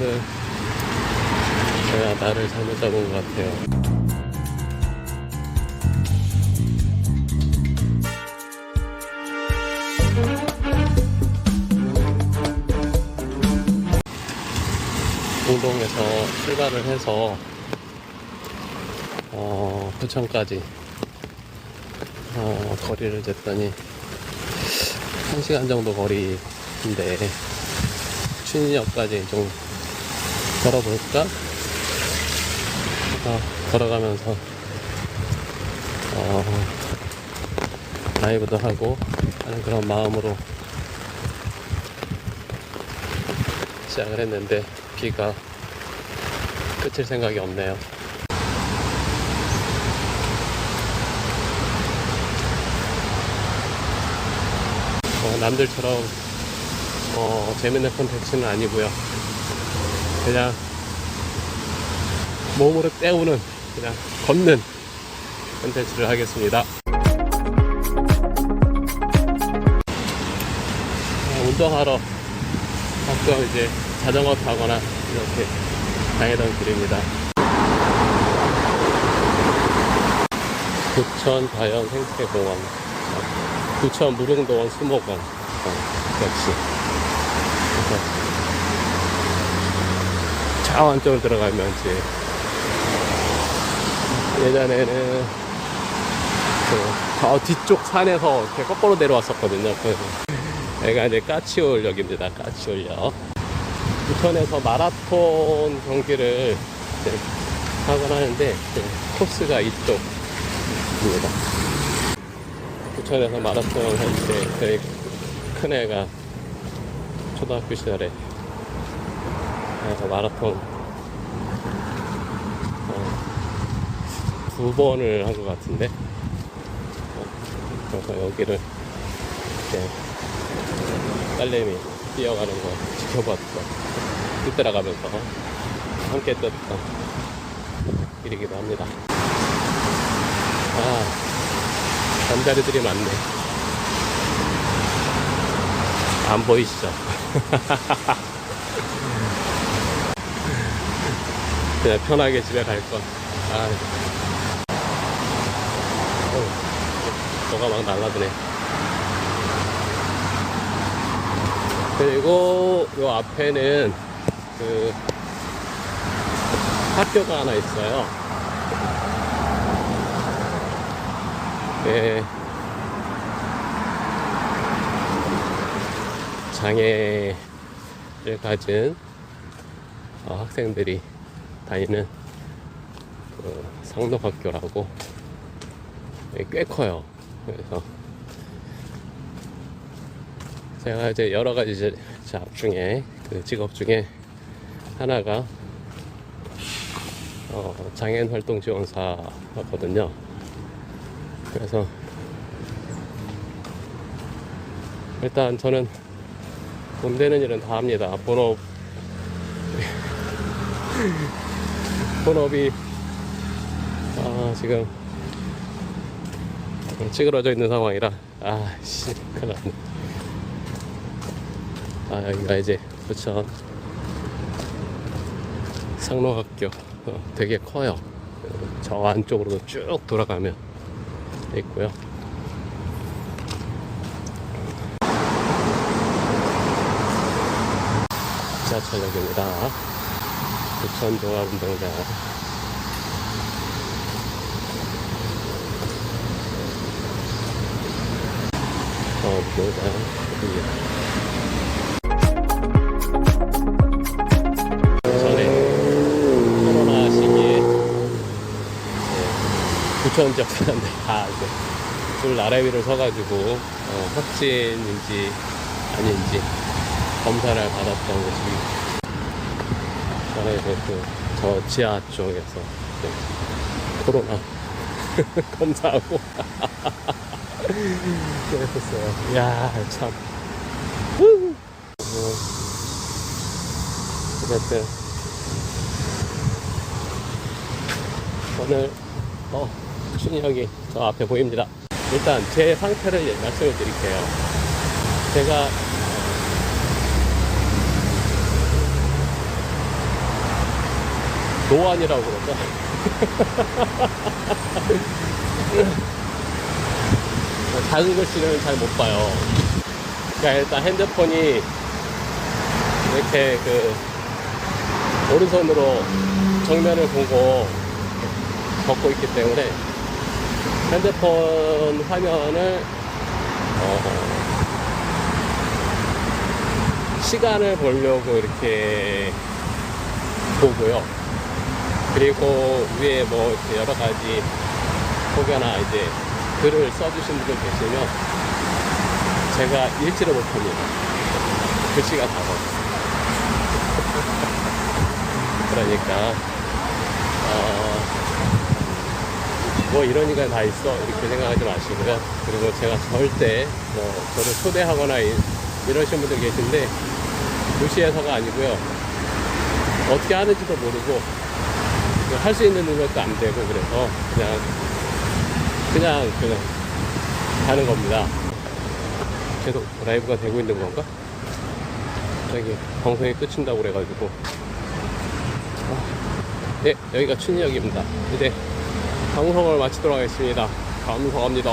오늘 제가 나를 잘못 잡은 것 같아요. 공동에서 출발을 해서 어, 부천까지 어, 거리를 쟀더니 1시간 정도 거리인데 춘역까지 좀 걸어볼까? 어, 걸어가면서 어, 라이브도 하고 하는 그런 마음으로 시작을 했는데 비가 그칠 생각이 없네요. 어, 남들처럼 어, 재밌는 콘텐츠는 아니고요. 그냥 몸으로 때우는 그냥 걷는 콘텐츠를 하겠습니다. 어, 운동하러 가끔 이제 자전거 타거나 이렇게 다니던 길입니다. 부천 자연 생태공원, 부천 무릉도원 수목원, 어, 역시. 그래서 저 안쪽으로 들어가면 이제 예전에는 그저 뒤쪽 산에서 이렇게 거꾸로 내려왔었거든요. 그래서 여기가 이제 까치올역입니다. 까치올역. 부천에서 마라톤 경기를 하곤 하는데 그 코스가 이쪽입니다. 부천에서 마라톤 할때 저희 큰애가 초등학교 시절에 그래서 마라톤. 어, 두 번을 한 것 같은데? 어, 그래서 여기를 이렇게 딸내미 뛰어가는 거 지켜봤던 뛰따라가면서 함께 뛰었던 길이기도 합니다. 아 잠자리들이 많네. 안 보이시죠? 그냥 편하게 집에 갈 건. 아. 어, 뭐가 막 날라드네. 그리고 요 앞에는 그 학교가 하나 있어요. 네. 장애를 가진 어, 학생들이 다니는 그 상록학교라고 예, 꽤 커요. 그래서 제가 이제 여러 가지 이제 잡 중에 그 직업 중에 하나가 어, 장애인 활동 지원사거든요. 그래서 일단 저는 돈 되는 일은 다 합니다. 본업 본업이 아 지금 찌그러져 있는 상황이라 아씨 큰일 났네. 아 여기가 이제 부천 상록학교 어, 되게 커요. 저 안쪽으로도 쭉 돌아가면 있고요. 지하철역입니다 부천 종합운동장. 어, 코로나 시기에 네, 부천 지역 사람들 다 이제 줄 나라 위를 서가지고 어, 확진인지 아닌지 검사를 받았던 곳이 전에 그저 지하 쪽에서 이제 코로나 검사하고 그랬었어요. 야 참. 후. 어, 어쨌든 오늘 어 춘역이 저 앞에 보입니다. 일단 제 상태를 말씀을 드릴게요. 제가 노안이라고 그러죠. 작은 글씨는 잘 못 봐요. 그러니까 일단 핸드폰이 이렇게 그 오른손으로 정면을 보고 걷고 있기 때문에 핸드폰 화면을 어, 시간을 보려고 이렇게 보고요. 그리고 위에 뭐 이렇게 여러 가지 혹여나 이제 글을 써주신 분들 계시면 제가 읽지를 못합니다. 글씨가 작아서. 그러니까 어, 뭐 이런 이가 다 있어 이렇게 생각하지 마시고요. 그리고 제가 절대 뭐 저를 초대하거나 이, 이러신 분들 계신데 무시해서가 아니고요. 어떻게 하는지도 모르고 할 수 있는 능력도 안 되고 그래서 그냥 그냥 그냥 하는 겁니다. 계속 라이브가 되고 있는 건가? 여기 방송이 끝인다고 그래가지고 네 여기가 춘희역입니다. 이제 방송을 마치도록 하겠습니다. 감사합니다.